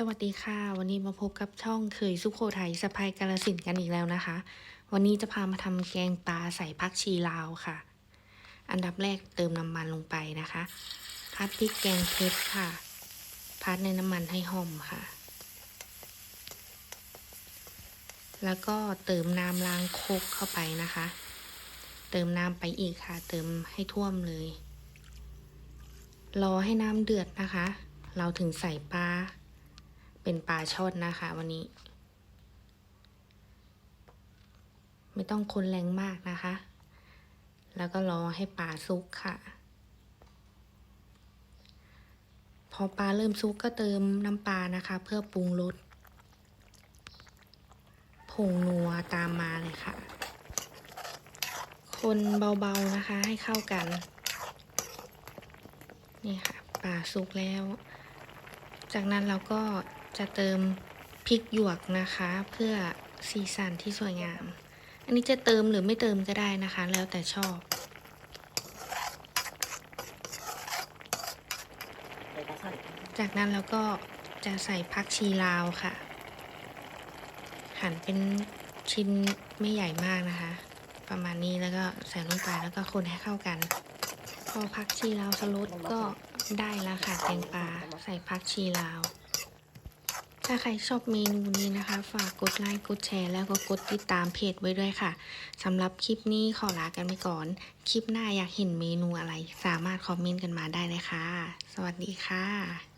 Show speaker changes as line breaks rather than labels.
สวัสดีค่ะ วันนี้มาพบกับช่องเคยสุโขทัยสะพายกาลสินกันอีกแล้วนะคะ วันนี้จะพามาทำแกงปลาใส่ผักชีลาวค่ะ อันดับแรกเติมน้ำมันลงไปนะคะพัดพริกแกงเผ็ดค่ะพัดในน้ำมันให้หอมค่ะ แล้วก็เติมน้ำล้างโคกเข้าไปนะคะ เติมน้ำไปอีกค่ะ เติมให้ท่วมเลย รอให้น้ำเดือดนะคะ เราถึงใส่ปลา เป็นปลาช่อนนะคะวันนี้ ไม่ต้องคนแรงมากนะคะ แล้วก็รอให้ปลาซุกค่ะ พอปลาเริ่มซุกก็เติมน้ำปลานะคะ เพื่อปรุงรสผงนัวตามมาเลยค่ะ คนเบาๆนะคะให้เข้ากัน นี่ค่ะปลาสุกแล้ว จากนั้นเราก็ จะเติมพริกหยวกนะคะ เพื่อสีสันที่สวยงาม อันนี้จะเติมหรือไม่เติมก็ได้นะคะ แล้วแต่ชอบจากนั้นเราก็จะใส่ผักชีลาวค่ะ หั่นเป็นชิ้นไม่ใหญ่มากนะคะ ประมาณนี้แล้วก็ใส่ลงไปแล้วก็คนให้เข้ากัน พอผักชีลาวสลดก็ได้แล้วค่ะแกงปลาใส่ผักชีลาว ถ้าใครชอบเมนูนี้นะคะ ฝากกดไลค์กดแชร์แล้วก็กดติดตามเพจไว้ด้วยค่ะสำหรับคลิปนี้ขอลากันไปก่อน คลิปหน้าอยากเห็นเมนูอะไร สามารถคอมเมนต์กันมาได้เลยค่ะ สวัสดีค่ะ